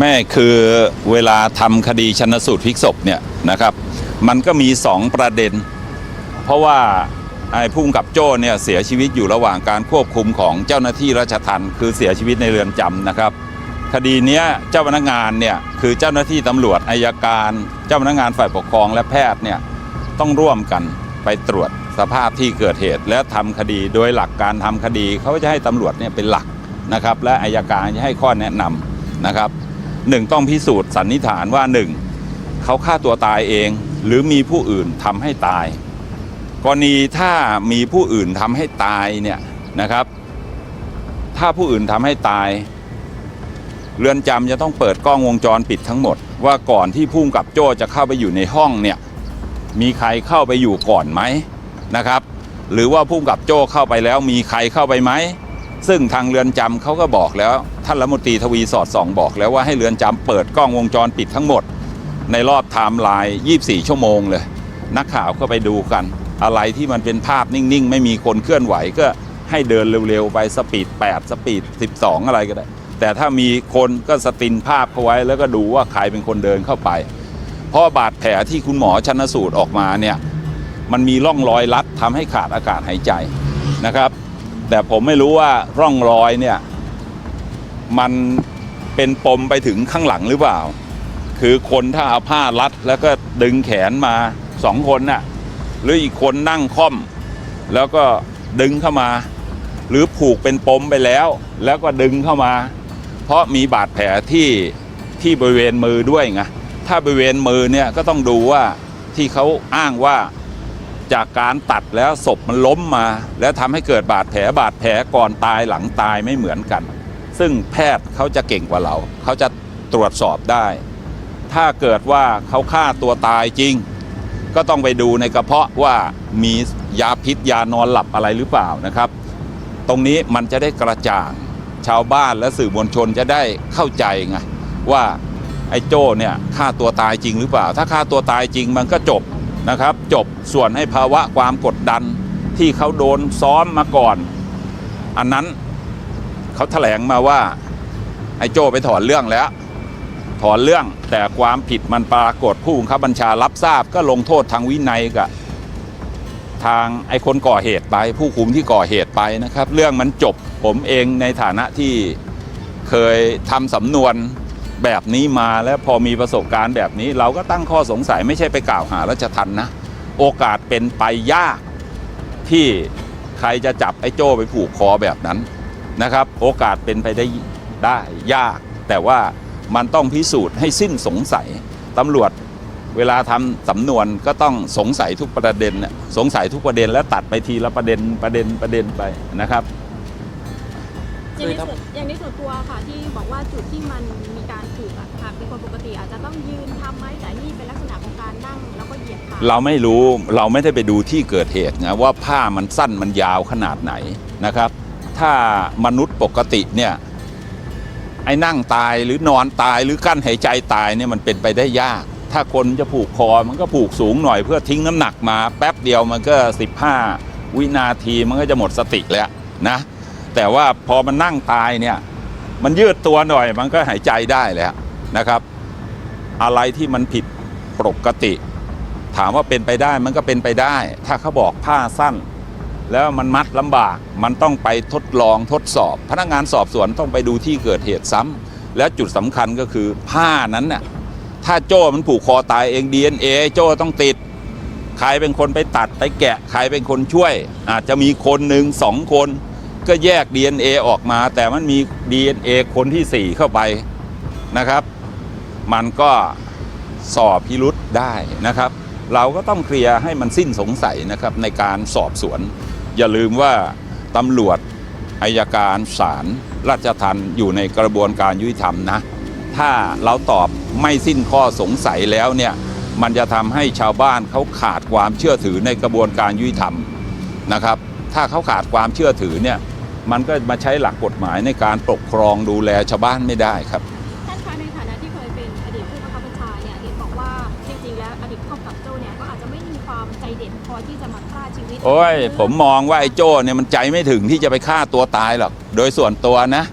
แม่คือเวลาทำคดีชนสูตรพลิกศพเนี่ยนะครับ มันก็มีสองประเด็น เพราะว่าไอ้พุ่งกับโจ้เนี่ยเสียชีวิตอยู่ระหว่างการควบคุมของเจ้าหน้าที่ราชทัณฑ์คือเสียชีวิตในเรือนจำนะครับ คดีนี้เจ้าพนักงานเนี่ยคือเจ้าหน้าที่ตำรวจอายการ เจ้าพนักงานฝ่ายปกครองและแพทย์เนี่ยต้องร่วมกันไปตรวจสภาพที่เกิดเหตุ และทำคดีโดยหลักการทำคดีเขาจะให้ตำรวจเนี่ยเป็นหลักนะครับ และอายการจะให้ข้อแนะนำนะครับ หนึ่งต้องพิสูจน์สันนิษฐานว่าหนึ่งเขาฆ่าตัวตายเอง หรือมีผู้อื่นทำให้ตาย กรณีถ้ามีผู้อื่นทำให้ตายเนี่ยนะครับ ถ้าผู้อื่นทำให้ตาย เรือนจำจะต้องเปิดกล้องวงจรปิดทั้งหมด ว่าก่อนที่พุ่งกับโจ้จะเข้าไปอยู่ในห้องเนี่ยมีใครเข้าไปอยู่ก่อนไหมนะครับ หรือว่าพุ่งกับโจ้เข้าไปแล้วมีใครเข้าไปไหมซึ่งทางเรือนจำเขาก็บอกแล้วท่านรัฐมนตรีทวีสอดส่องบอกแล้วว่าให้เรือนจำเปิดกล้องวงจรปิดทั้งหมด ในรอบไทม์ไลน์ 24 ชั่วโมงเลย นักข่าวก็ไปดูกัน อะไรที่มันเป็นภาพนิ่ง ๆ ไม่มีคนเคลื่อนไหวก็ให้เดินเร็ว ๆ ไปสปีด 8 สปีด 12 อะไรก็ได้ แต่ถ้ามีคนก็สตินภาพเขาไว้ แล้วก็ดูว่าใครเป็นคนเดินเข้าไป เพราะบาดแผลที่คุณหมอชันสูตรออกมาเนี่ยมันมีร่องรอยรัดทำให้ขาดอากาศหายใจนะครับ แต่ผมไม่รู้ว่าร่องรอยเนี่ย มันเป็นปมไปถึงข้างหลังหรือเปล่า คือคนถ้าเอาผ้ารัดแล้วก็ดึงแขนมาสองคนน่ะหรืออีกคนนั่งค่อม แล้วก็ดึงเข้ามา หรือผูกเป็นปมไปแล้ว แล้วก็ดึงเข้ามา เพราะมีบาดแผลที่ที่บริเวณมือด้วยไงถ้าบริเวณมือเนี่ยก็ต้องดูว่าที่เขาอ้างว่าจากการตัดแล้วศพมันล้มมา แล้วทำให้เกิดบาดแผลบาดแผลก่อนตายหลังตายไม่เหมือนกัน ซึ่งแพทย์เขาจะเก่งกว่าเรา เขาจะตรวจสอบได้ ถ้าเกิดว่าเขาฆ่าตัวตายจริง ก็ต้องไปดูในกระเพาะว่ามียาพิษยานอนหลับอะไรหรือเปล่านะครับ ตรงนี้มันจะได้กระจ่างชาวบ้านและสื่อมวลชนจะได้เข้าใจไงว่าไอ้โจ้เนี่ยฆ่าตัวตายจริงหรือเปล่า ถ้าฆ่าตัวตายจริงมันก็จบนะครับ จบส่วนให้ภาวะความกดดันที่เขาโดนซ้อมมาก่อน อันนั้น เขาแถลงมาว่าไอ้โจ้ไปถอนเรื่องแล้ว ถอนเรื่องแต่ความผิดมันปรากฏผู้บังคับบัญชารับทราบก็ลงโทษทางวินัยกับทางไอ้คนก่อเหตุไป ผู้คุมที่ก่อเหตุไปนะครับ เรื่องมันจบผมเองในฐานะที่เคยทำสำนวนแบบนี้มาแล้วพอมีประสบการณ์แบบนี้ เราก็ตั้งข้อสงสัยไม่ใช่ไปกล่าวหาราชทันนะ โอกาสเป็นไปยากที่ใครจะจับไอ้โจ้ไปผูกคอแบบนั้น นะครับ โอกาสเป็นไปได้ได้ยาก แต่ว่ามันต้องพิสูจน์ให้สิ้นสงสัยตำรวจเวลาทำสำนวนก็ต้องสงสัยทุกประเด็นน่ะสงสัยทุกประเด็นแล้วตัดไปทีละประเด็นประเด็นประเด็นไปนะครับอย่างในส่วนอย่างในส่วนตัวค่ะที่บอกว่าจุดที่มันมีการถูกอะค่ะเป็นคนปกติอาจจะต้องยืนทำไหมแต่นี่เป็นลักษณะของการนั่งแล้วก็เหยียดขาเราไม่รู้เราไม่ได้ไปดูที่เกิดเหตุนะว่าผ้ามันสั้นมันยาวขนาดไหนนะครับ ถ้ามนุษย์ปกติเนี่ยไอ้นั่งตายหรือนอนตายหรือกั้นหายใจตายเนี่ยมันเป็นไปได้ยาก ถ้าคนจะผูกคอมันก็ผูกสูงหน่อยเพื่อทิ้งน้ำหนักมา แป๊บเดียวมันก็ 15 วินาทีมันก็จะหมดสติแล้วนะแต่ว่าพอมันนั่งตายเนี่ยมันยืดตัวหน่อยมันก็หายใจได้แล้วนะครับ อะไรที่มันผิดปกติ ถามว่าเป็นไปได้มันก็เป็นไปได้ ถ้าเขาบอกผ้าสั้น แล้วมันมัดลำบากมันต้องไปทดลองทดสอบ พนักงานสอบสวนต้องไปดูที่เกิดเหตุซ้ำและจุดสำคัญก็คือผ้านั้นน่ะถ้าโจ้มันผูกคอตายเอง DNA โจ้ต้องติด ใครเป็นคนไปตัดไปแกะ ใครเป็นคนช่วย อาจจะมีคนหนึ่งสองคน ก็แยก DNA ออกมา แต่มันมี DNA คนที่สี่เข้าไปนะครับ มันก็สอบพิรุษได้นะครับ เราก็ต้องเคลียร์ให้มันสิ้นสงสัยนะครับในการสอบสวน อย่าลืมว่าตำรวจอายการศาลราชทัณฑ์อยู่ในกระบวนการยุติธรรมนะ ถ้าเราตอบไม่สิ้นข้อสงสัยแล้วเนี่ยมันจะทำให้ชาวบ้านเขาขาดความเชื่อถือในกระบวนการยุติธรรมนะครับ ถ้าเขาขาดความเชื่อถือเนี่ยมันก็มาใช้หลักกฎหมายในการปกครองดูแลชาวบ้านไม่ได้ครับ ความใจเด็ดพอที่จะมาฆ่าชีวิตโอ้ย ผมมองว่าไอ้โจ้เนี่ยมันใจไม่ถึงที่จะไปฆ่าตัวตายหรอก โดยส่วนตัวนะ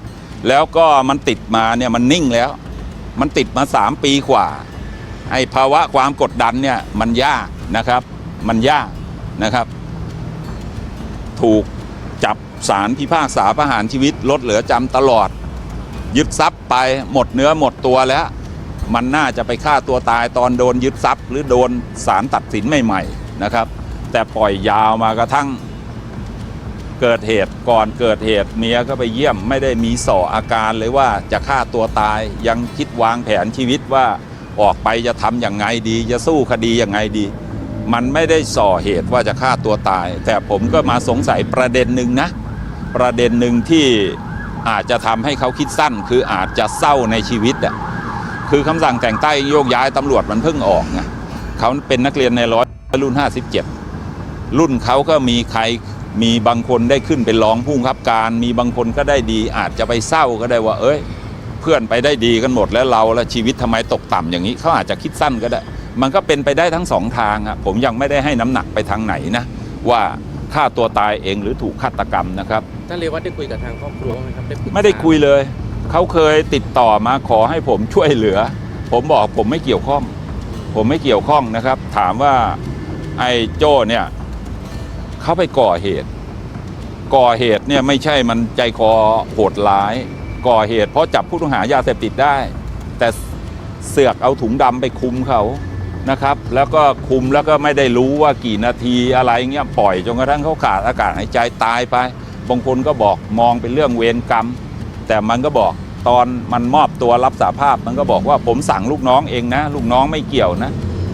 แล้วก็มันติดมาเนี่ยมันนิ่งแล้ว มันติดมาสามปีกว่า ไอ้ภาวะความกดดันเนี่ยมันยากนะครับ มันยากนะครับ ถูกจับสารพิพากษาประหารชีวิตลดเหลือจำตลอด ยึดทรัพย์ไปหมดเนื้อหมดตัวแล้ว มันน่าจะไปฆ่าตัวตายตอนโดนยึดทรัพย์ หรือโดนศาลตัดสินใหม่ๆนะครับ แต่ปล่อยยาวมากระทั่งเกิดเหตุก่อนเกิดเหตุเมียก็ไปเยี่ยมไม่ได้มีส่ออาการเลยว่าจะฆ่าตัวตายยังคิดวางแผนชีวิตว่าออกไปจะทำอย่างไงดี จะสู้คดีอย่างไงดี มันไม่ได้ส่อเหตุว่าจะฆ่าตัวตาย แต่ผมก็มาสงสัยประเด็นหนึ่งนะ ประเด็นหนึ่งที่อาจจะทำให้เขาคิดสั้น คืออาจจะเศร้าในชีวิตอะ คือคำสั่งแต่งตั้งโยกย้ายตำรวจมันเพิ่งออกไงเขาเป็นนักเรียนในร้อยรุ่น 57 รุ่นเขาก็มีใครมีบางคนได้ขึ้นเป็นรองผู้บังคับการ มีบางคนก็ได้ดีอาจจะไปเศร้าก็ได้ว่า เอ้ย เพื่อนไปได้ดีกันหมดแล้วเราแล้วชีวิตทำไมตกต่ำอย่างนี้เขาอาจจะคิดสั้นก็ได้ มันก็เป็นไปได้ทั้งสองทางอะผมยังไม่ได้ให้น้ำหนักไปทางไหนนะ ว่าฆ่าตัวตายเองหรือถูกฆาตกรรมนะครับท่านเรวัตได้คุยกับทางครอบครัวไหมครับได้ปรึกษาไม่ได้คุยเลย เขาเคยติดต่อมาขอให้ผมช่วยเหลือ ผมบอกผมไม่เกี่ยวข้อง ผมไม่เกี่ยวข้องนะครับ ถามว่าไอ้โจ้เนี่ยเขาไปก่อเหตุ ก่อเหตุเนี่ยไม่ใช่มันใจคอโหดร้าย ก่อเหตุเพราะจับผู้ต้องหายาเสพติดได้ แต่เสือกเอาถุงดำไปคุมเขานะครับ แล้วก็คุมแล้วก็ไม่ได้รู้ว่ากี่นาทีอะไรเงี้ยปล่อยจนกระทั่งเขาขาดอากาศหายใจตายไปบางคนก็บอกมองเป็นเรื่องเวรกรรม แต่มันก็บอกตอนมันมอบตัวรับสาภาพมันก็บอกว่าผมสั่งลูกน้องเองนะ ลูกน้องไม่เกี่ยวนะ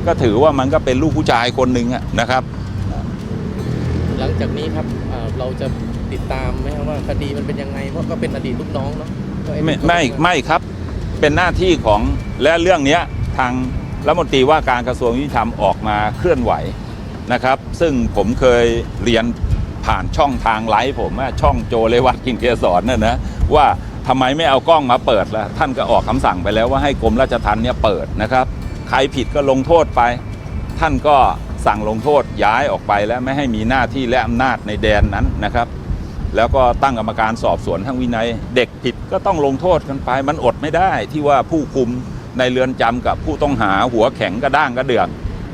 ก็ถือว่ามันก็เป็นลูกผู้ชายคนหนึ่งอะนะครับ หลังจากนี้ครับเอ่อเราจะติดตามไหมครับว่าคดีมันเป็นยังไงเพราะก็เป็นอดีตลูกน้องเนาะก็อ้ไม่ลูกน้องไม่ไม่ครับเป็นหน้าที่ของและเรื่องเนี้ยทางรัฐมนตรีว่าการกระทรวงยุติธรรมออกมาเคลื่อนไหวนะครับ ซึ่งผมเคยเรียน ผ่านช่องทางไลฟ์ผมว่ช่องโจเลวัตกินเกสรน่ะนะว่าทำไมไม่เอากล้องมาเปิดล่ะท่านก็ออกคำสั่งไปแล้วว่าให้กรมราชทัณฑ์เนี่ยเปิดนะครับ ใครผิดก็ลงโทษไป ท่านก็สั่งลงโทษย้ายออกไปแล้วไม่ให้มีหน้าที่และอำนาจในแดนนั้นนะครับ แล้วก็ตั้งกรรมการสอบสวนทางวินัย เด็กผิดก็ต้องลงโทษกันไป มันอดไม่ได้ที่ว่าผู้คุมในเรือนจำกับผู้ต้องหาหัวแข็งกระด้างกระเดือก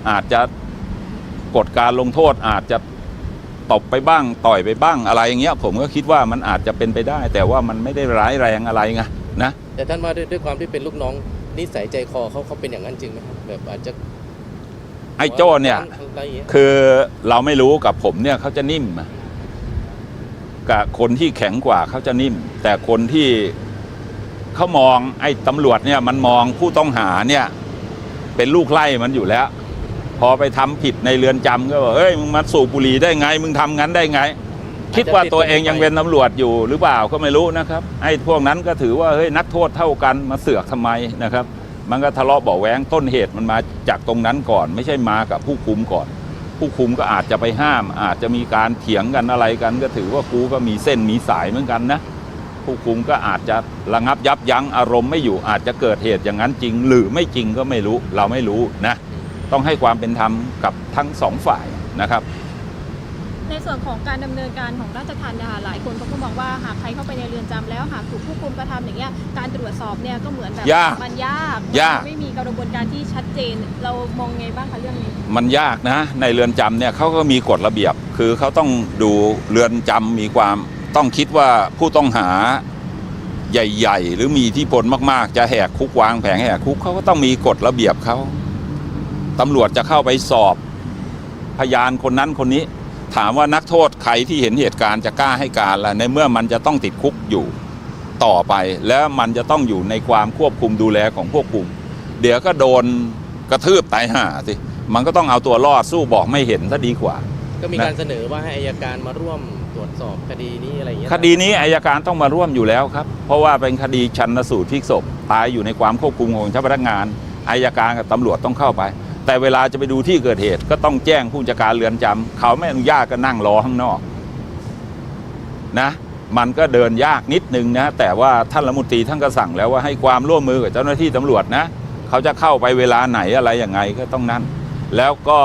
อาจจะกฎการลงโทษอาจจะ ตบไปบ้างต่อยไปบ้างอะไรอย่างเงี้ยผมก็คิดว่ามันอาจจะเป็นไปได้ แต่ว่ามันไม่ได้ร้ายแรงอะไรไงนะแต่ท่านว่าด้วยด้วยความที่เป็นลูกน้องนิสัยใจคอเขาเขาเป็นอย่างนั้นจริงไหมครับแบบอาจจะไอ้โจ้เนี่ย อะไรอย่างเงี้ยคือเราไม่รู้กับผมเนี่ยเขาจะนิ่มอะกับคนที่แข็งกว่าเขาจะนิ่ม แต่คนที่เขามองไอ้ตำรวจเนี่ยมันมองผู้ต้องหาเนี่ย เป็นลูกไล่มันอยู่แล้ว พอไปทำผิดในเรือนจำก็บอกเอ้ยมึงมาสูบบุหรี่ได้ไง มึงทำงั้นได้ไง คิดว่าตัวเองยังเป็นตำรวจอยู่หรือเปล่าก็ไม่รู้นะครับไอ้พวกนั้นก็ถือว่าเฮ้ยนักโทษเท่ากันมาเสือกทำไมนะครับ มันก็ทะเลาะเบาะแวงต้นเหตุมันมาจากตรงนั้นก่อน ไม่ใช่มากับผู้คุมก่อน ผู้คุมก็อาจจะไปห้าม อาจจะมีการเถียงกันอะไรกัน ก็ถือว่ากูก็มีเส้นมีสายเหมือนกันนะผู้คุมก็อาจจะระงับยับยั้งอารมณ์ไม่อยู่อาจจะเกิดเหตุอย่างนั้นจริง หรือไม่จริงก็ไม่รู้เราไม่รู้นะ ต้องให้ความเป็นธรรมกับทั้งสองฝ่ายนะครับในส่วนของการดำเนินการของราชทัณฑ์นะคะหลายคนเขาก็มองว่าหากใครเข้าไปในเรือนจำแล้วหากถูกผู้คุมกระทำอย่างเงี้ยการตรวจสอบเนี่ยก็เหมือนแบบยากมันยากยากไม่มีกระบวนการที่ชัดเจน เรามองไงบ้างคะเรื่องนี้ มันยากนะในเรือนจำเนี่ยเขาก็มีกฎระเบียบ คือเขาต้องดูเรือนจำมีความต้องคิดว่าผู้ต้องหาใหญ่ ๆ หรือมีอิทธิพลมากๆ จะแหกคุกวางแผงแหกคุกเขาก็ต้องมีกฎระเบียบเขา ตำรวจจะเข้าไปสอบพยานคนนั้นคนนี้ ถามว่านักโทษใครที่เห็นเหตุการณ์จะกล้าให้การล่ะในเมื่อมันจะต้องติดคุกอยู่ต่อไป แล้วมันจะต้องอยู่ในความควบคุมดูแลของพวกคุม เดี๋ยวก็โดนกระทืบตายห่าสิมันก็ต้องเอาตัวรอดสู้บอกไม่เห็นซะดีกว่า ก็มีการเสนอว่าให้อายการมาร่วมตรวจสอบคดีนี้อะไรอย่างเงี้ยคดีนี้อายการต้องมาร่วมอยู่แล้วครับ เพราะว่าเป็นคดีชันสูตรพลิกศพตายอยู่ในความควบคุมของเจ้าพนักงานอายการกับตำรวจต้องเข้าไป แต่เวลาจะไปดูที่เกิดเหตุก็ต้องแจ้งผู้จัดการเรือนจำเขาไม่อนุญาตก็นั่งรอข้างนอกนะ มันก็เดินยากนิดนึงนะ แต่ว่าท่านรัฐมนตรีท่านก็สั่งแล้วว่าให้ความร่วมมือกับเจ้าหน้าที่ตำรวจนะ เขาจะเข้าไปเวลาไหนอะไรยังไงก็ต้องนั่น แล้วก็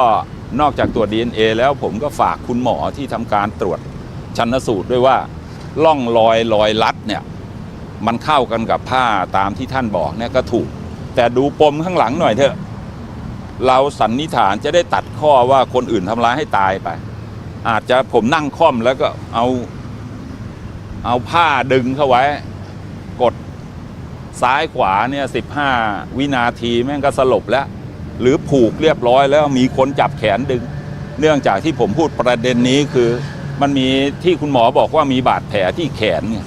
นอกจากตรวจ DNA แล้วผมก็ฝากคุณหมอที่ทำการตรวจชันสูตรด้วยว่าล่องรอยรอยลัดเนี่ยมันเข้ากันกับผ้าตามที่ท่านบอกเนี่ยก็ถูก แต่ดูปมข้างหลังหน่อยเถอะ เราสันนิษฐานจะได้ตัดข้อว่าคนอื่นทำร้ายให้ตายไป อาจจะผมนั่งค่อมแล้วก็เอาเอาผ้าดึงเข้าไว้ กดซ้ายขวาเนี่ยสิบห้าวินาทีแม่งก็สลบแล้ว หรือผูกเรียบร้อยแล้วมีคนจับแขนดึง เนื่องจากที่ผมพูดประเด็นนี้คือมันมีที่คุณหมอบอกว่ามีบาดแผลที่แขนไง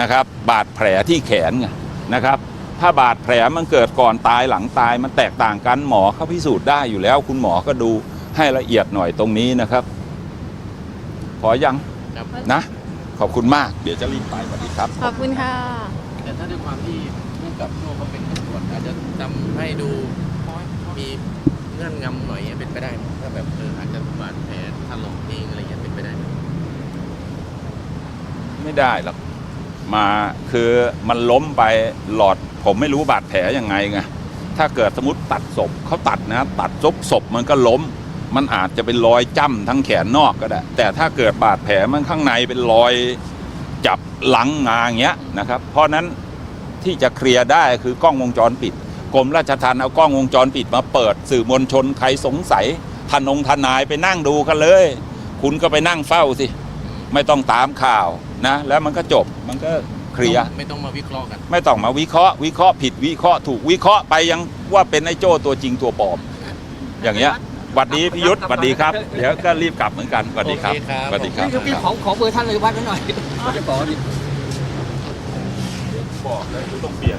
นะครับ บาดแผลที่แขนไงนะครับ ถ้าบาดแผลมันเกิดก่อนตายหลังตายมันแตกต่างกันหมอเขาพิสูจน์ได้อยู่แล้ว คุณหมอก็ดูให้ละเอียดหน่อยตรงนี้นะครับ พอยังครับนะ ขอบคุณมาก เดี๋ยวจะรีบไปสวัสดีครับ ขอบคุณค่ะ แต่ถ้าด้วยความที่ผู้กับโจ้เขาเป็นตำรวจอาจจะทำให้ดูมีเงื่อนงำหน่อยเป็นไปได้ไหมถ้าแบบเอออาจจะบาดแผลถลอกเองอะไรเงี้ยเป็นไปได้ไหมไม่ได้หรอก มาคือมันล้มไปหลอดผมไม่รู้บาดแผลยังไงไงถ้าเกิดสมมติตัดศพเขาตัดนะตัดซบศพมันก็ล้ม มันอาจจะเป็นรอยจ้ำทั้งแขนนอกก็ได้ แต่ถ้าเกิดบาดแผลมันข้างในเป็นรอยจับหลังมาอย่างเงี้ยนะครับ เพราะนั้นที่จะเคลียร์ได้คือกล้องวงจรปิดกรมราชทัณฑ์เอากล้องวงจรปิดมาเปิดสื่อมวลชนใครสงสัยทนงทนายไปนั่งดูกันเลย คุณก็ไปนั่งเฝ้าสิ ไม่ต้องตามข่าว นะแล้วมันก็จบมันก็เคลียร์ไม่ต้องมาวิเคราะห์กัน ไม่ต้องมาวิเคราะห์วิเคราะห์ผิดวิเคราะห์ถูกวิเคราะห์ไปยังว่าเป็นไอ้โจ้ตัวจริงตัวปลอม อย่างเงี้ยหวัดดีพี่ยุทธหวัดดีครับ เดี๋ยวก็รีบกลับเหมือนกันหวัดดีครับโอเคครับ หวัดดีครับ พี่พี่ของของเบอร์ท่านเลยวัดไว้หน่อยจะบอกดิ บอกเลยต้องเปลี่ยน